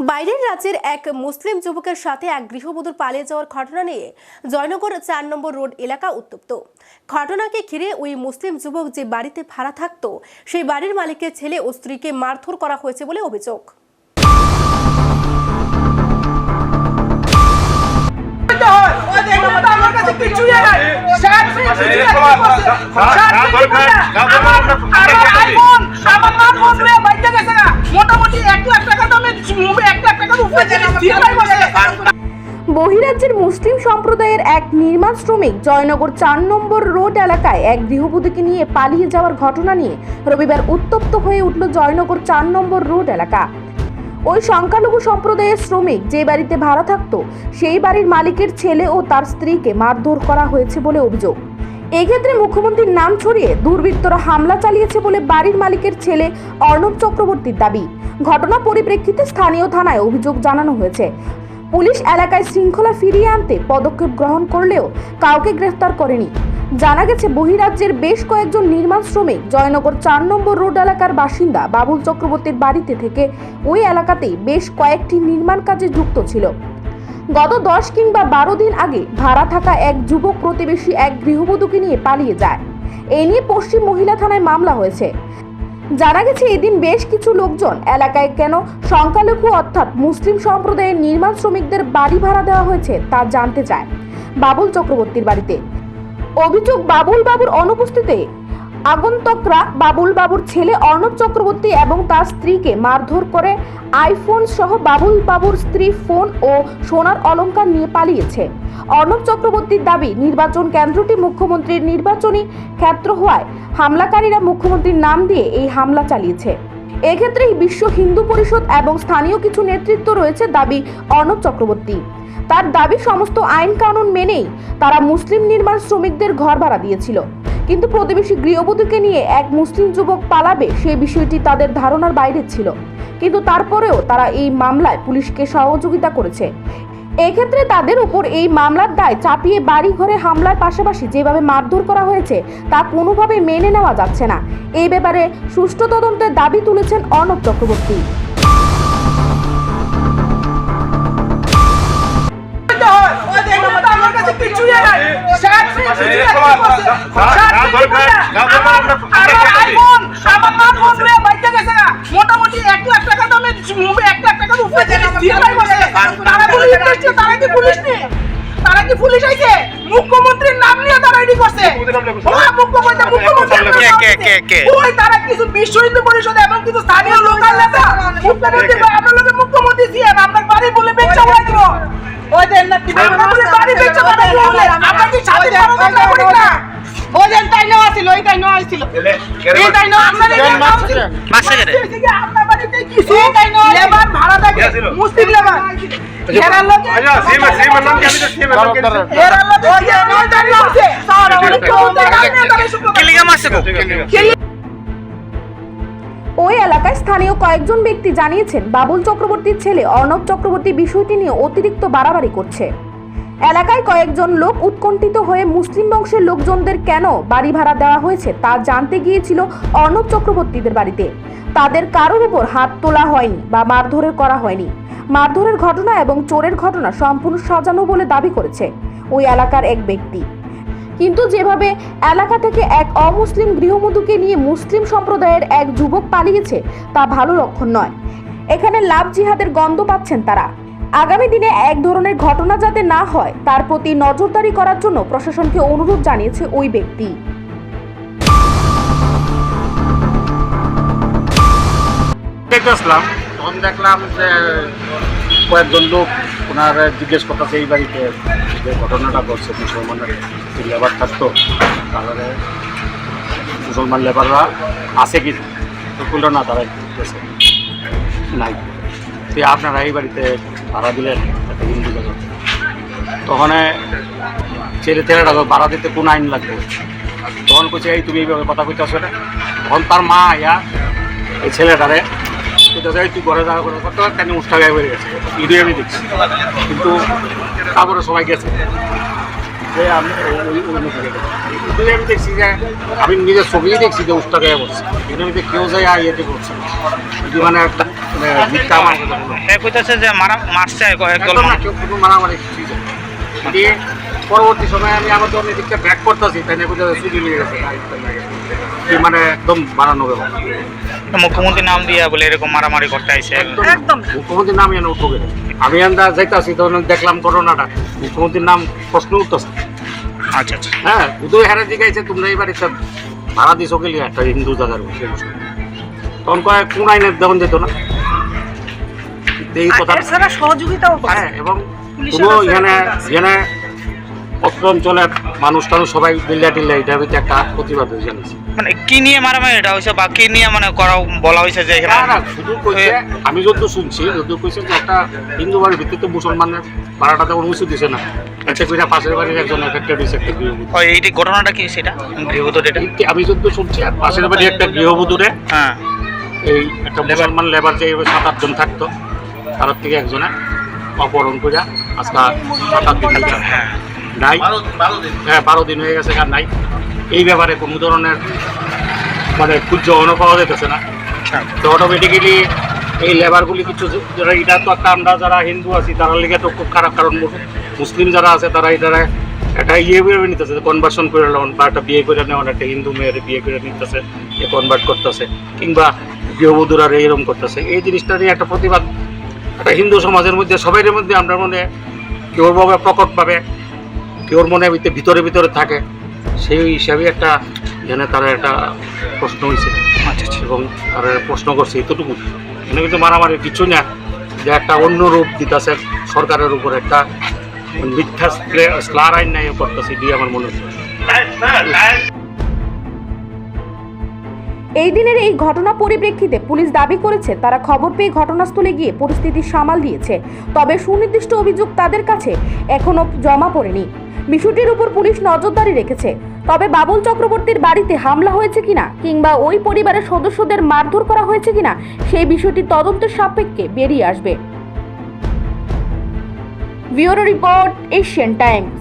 বাইরের রাজ্যের এক মুসলিম যুবকের সাথে এক গৃহবধূর পালিয়ে যাওয়ার ঘটনা নিয়ে জয়নগর চার নম্বর রোড এলাকা উত্তপ্ত ঘটনাকে ঘিরে ওই মুসলিম যুবক যে বাড়িতে ভাড়া থাকতো সেই বাড়ির মালিকের ছেলে ও স্ত্রীকে মারধর করা হয়েছে বলে অভিযোগ আমার বহিরাজ্যের মুসলিম সম্প্রদায়ের এক নির্মাণ শ্রমিক জয়নগর চার নম্বর রোড এলাকায় এক গৃহবধূকে নিয়ে পালিয়ে যাওয়ার ঘটনা নিয়ে রবিবার উত্তপ্ত হয়ে উঠল জয়নগর চার নম্বর রোড এলাকা। ওই সংখ্যালঘু সম্প্রদায়ের শ্রমিক যে বাড়িতে ভাড়া থাকতো, সেই বাড়ির মালিকের ছেলে ও তার স্ত্রীকে মারধর করা হয়েছে বলে অভিযোগ। এক্ষেত্রে মুখ্যমন্ত্রীর নাম ছড়িয়ে দুর্বৃত্তরা হামলা চালিয়েছে বলে বাড়ির মালিকের ছেলে অর্ণব চক্রবর্তীর দাবি। ঘটনা পরিপ্রেক্ষিতে স্থানীয় থানায় অভিযোগ জানানো হয়েছে। পুলিশ এলাকায় শৃঙ্খলা ফিরিয়ে আনতে পদক্ষেপ গ্রহণ করলেও কাউকে গ্রেফতার করেনি। জানা গেছে, বহিরাজ্যের বেশ কয়েকজন নির্মাণ শ্রমিক জয়নগর চার নম্বর রোড এলাকার বাসিন্দা বাবুল চক্রবর্তীর বাড়িতে থেকে ওই এলাকাতেই বেশ কয়েকটি নির্মাণ কাজে যুক্ত ছিল। গত দশ কিংবা বারো দিন আগে ভাড়া থাকা এক যুবক প্রতিবেশী এক গৃহবধূকে নিয়ে পালিয়ে যায়। এ নিয়ে পশ্চিম মহিলা থানায় মামলা হয়েছে। জানা গেছে, এদিন বেশ কিছু লোকজন এলাকায় কেন সংখ্যালঘু অর্থাৎ মুসলিম সম্প্রদায়ের নির্মাণ শ্রমিকদের বাড়ি ভাড়া দেওয়া হয়েছে তা জানতে চায় বাবুল চক্রবর্তীর বাড়িতে। অভিযোগ বাবুল বাবুর অনুপস্থিতিতে আগন্তকরা বাবুল বাবুর ছেলে অর্ণব চক্রবর্তী এবং তার স্ত্রীকে মারধর করে আইফোন সহ বাবুল বাবুর স্ত্রী ফোন ও সোনার অলঙ্কার নিয়ে পালিয়েছে। অর্ণব চক্রবর্তীর দাবি, নির্বাচন কেন্দ্রটি মুখ্যমন্ত্রীর নির্বাচনী ক্ষেত্র হওয়ায় হামলাকারীরা মুখ্যমন্ত্রীর নাম দিয়ে এই হামলা চালিয়েছে। এক্ষেত্রে বিশ্ব হিন্দু পরিষদ এবং স্থানীয় কিছু নেতৃত্ব রয়েছে দাবি অর্ণব চক্রবর্তী। তার দাবি, সমস্ত আইন কানুন মেনেই তারা মুসলিম নির্মাণ শ্রমিকদের ঘর ভাড়া দিয়েছিল। কিন্তু প্রতিবেশী গৃহবধূকে নিয়ে এক মুসলিম যুবক পালাবে সেই বিষয়টি তাদের ধারণার বাইরে ছিল কিন্তু তারপরেও তারা এই মামলায় পুলিশকে সহযোগিতা করেছে এক্ষেত্রে তাদের উপর এই মামলার দায় চাপিয়ে বাড়ি ঘরে হামলার পাশাপাশি যেভাবে মারধর করা হয়েছে তা কোনোভাবে মেনে নেওয়া যাচ্ছে না এই ব্যাপারে সুষ্ঠু তদন্তের দাবি তুলেছেন অর্ণব চক্রবর্তী মুখ্যমন্ত্রীর নাম নিয়ে তারা এডি করছে বিশ্ব হিন্দু পরিষদ এবং কিছু স্থানীয় লোকাল নেতা মুখ্যমন্ত্রী আপনার বাড়ি বলে বেচা ওদের না কি বলে বাড়ি বেচা বাড়ি বলে আপনার কি সাথে পারবেন না করি না। ওদের তাই নেওয়া ছিল ওই তাই নেওয়া ছিল। এই তাই নেওয়া আপনাদের মাসে গেলে আপনার বাড়িতে কিছু লেবার ভাড়া থাকে মুসলিম লেবার। এরা লোক এরা লোক ওই যে ওই তাই নেওয়া স্যার আমাদের কেউ তাই নেওয়া তাহলে শুক্রবার কিলিগা মাসে গো। ওই এলাকায় স্থানীয় কয়েকজন ব্যক্তি জানিয়েছেন, বাবুল চক্রবর্তীর ছেলে অর্ণব চক্রবর্তী বিষয়টি নিয়ে অতিরিক্ত বাড়াবাড়ি করছে। এলাকায় কয়েকজন লোক উৎকণ্ঠিত হয়ে মুসলিম বংশের লোকজনদের কেন বাড়ি ভাড়া দেওয়া হয়েছে তা জানতে গিয়েছিল অর্ণব চক্রবর্তীদের বাড়িতে। তাদের কারোর উপর হাত তোলা হয়নি বা মারধরের করা হয়নি। মারধরের ঘটনা এবং চোরের ঘটনা সম্পূর্ণ সাজানো বলে দাবি করেছে ওই এলাকার এক ব্যক্তি। কিন্তু যেভাবে এলাকা থেকে এক অমুসলিম গৃহবধূকে নিয়ে মুসলিম সম্প্রদায়ের এক যুবক পালিয়েছে তা ভালো লক্ষণ নয়। এখানে লাভ জিহাদের গন্ধ পাচ্ছেন তারা। আগামী দিনে এক ধরনের ঘটনা যাতে না হয় তার প্রতি নজরদারি করার জন্য প্রশাসনকে অনুরোধ জানিয়েছে ওই ব্যক্তি। দেখতে আসলাম। তখন দেখলাম যে কয়েকজন লোক ওনার জিজ্ঞেস করতেছে, এই বাড়িতে যে ঘটনাটা ঘটছে, মুসলমানের যে লেবার থাকতো, তাহলে মুসলমান লেবাররা আছে কি? তো না, তারা গেছে নাই। তো আপনারা এই বাড়িতে ভাড়া দিলেন, একটা হিন্দু লোক তখন ছেলে ছেলেটা ভাড়া দিতে কোন আইন লাগবে? তখন কইছে, এই তুমি এইভাবে কথা কইতে আসো তখন তার মা আয়া এই ছেলেটারে যাই তুই ঘরে যাওয়া করে করতে পার কেন উষ্ঠা গায়ে গেছে ভিডিও আমি দেখছি কিন্তু তারপরে সবাই গেছে যে আমি দেখছি যে আমি নিজের ছবিই দেখছি যে উষ্ঠা গায়ে বসছে কিন্তু আমি কেউ যায় ইয়েতে করছে যদি মানে একটা মানে কইতাছে যে মারা মারছে একদল মারামারি দিয়ে পরবর্তী সময়ে আমি আমার জন্য এদিকটা ব্যাক করতেছি তাই না কোথাও চুরি লেগে গেছে। মানে একদম বাড়ানো ব্যাপার মুখ্যমন্ত্রী নাম দিয়া বলে এরকম মারামারি করতে একদম। মুখ্যমন্ত্রীর নাম এনে উঠবো। আমি আন্দা যাইতাছি তখন দেখলাম ঘটনাটা মুখ্যমন্ত্রীর নাম প্রশ্ন উঠতেছে। আচ্ছা আচ্ছা। হ্যাঁ উদয় হারে জিগাইছে তোমরা বাড়িতে ভাড়া দিছো গেলি একটা হিন্দু জায়গার তখন কয়েক কোন আইনের দেওয়ান যেত না? এই কথা সহযোগিতাও হ্যাঁ এবং কোনো এখানে অঞ্চলের মানুষ টানুষ সবাই বিল্লা টিল্লা এটার ভিতরে একটা প্রতিবাদ হয়ে জানিয়েছে মানে কি নিয়ে মারামারি এটা হয়েছে বা কি নিয়ে মানে করা বলা হয়েছে যে না না শুধু কইছে আমি যত শুনছি যত কইছে যে একটা হিন্দু বাড়ির ভিত্তিতে মুসলমানের ভাড়াটা তেমন উঁচু দিছে না। এতে কইরা পাশের বাড়ির একজন এফেক্টেড হয়েছে একটা গৃহবধূ। ও এইটি ঘটনাটা কি সেটা? গৃহবধূ এটা? আমি যত শুনছি আর পাশের বাড়ির একটা গৃহবধূরে হ্যাঁ। এই একটা মুসলমান লেবার যে সাত আটজন থাকতো তার থেকে একজনে অপহরণ করে আজকে সাত আট দিন হ্যাঁ। নাই। হ্যাঁ বারো দিন হয়ে গেছে আর নাই। এই ব্যাপারে কোনো ধরনের মানে খুব জগনও পাওয়া যেতেছে না। আচ্ছা। তো অটোমেটিক্যালি এই লেবারগুলি কিছু যারা এটা তো একটা আমরা যারা হিন্দু আছি তারা লিগে তো খুব খারাপ কারণ মুসলিম যারা আছে তারা এটা একটা ইয়ে করে নিতেছে কনভার্সন করে নেওয়ান বা একটা বিয়ে করে নেওয়ান একটা হিন্দু মেয়ের বিয়ে করে নিতেছে এ কনভার্ট করতেছে কিংবা গৃহবধূরা এরকম করতেছে। এই জিনিসটা নিয়ে একটা প্রতিবাদ একটা হিন্দু সমাজের মধ্যে সবাইয়ের মধ্যে আমরা মনে কেউর ভাবে কেউর মনে ভিতরে ভিতরে ভিতরে থাকে সেই হিসাবে একটা এখানে তারা একটা প্রশ্ন হয়েছে আচ্ছা আচ্ছা। এবং তারা প্রশ্ন করছে এতটুকু? এখানে কিন্তু মারামারি কিছু না। যে একটা অন্য রূপ দিতেছে সরকারের উপর একটা মিথ্যা স্লার আইন নাই করতেছে দিয়ে আমার মনে হচ্ছে এই দিনের এই ঘটনা পরিপ্রেক্ষিতে পুলিশ দাবি করেছে, তারা খবর পেয়ে ঘটনাস্থলে গিয়ে পরিস্থিতি সামাল দিয়েছে। তবে সুনির্দিষ্ট অভিযোগ তাদের কাছে এখনও জমা পড়েনি। বিষয়টির উপর পুলিশ নজরদারি রেখেছে। তবে বাবুল চক্রবর্তীর বাড়িতে হামলা হয়েছে কিনা কিংবা ওই পরিবারের সদস্যদের মারধর করা হয়েছে কিনা, সেই বিষয়টি তদন্তের সাপেক্ষে বেরিয়ে আসবে। Bureau report, Asian Times.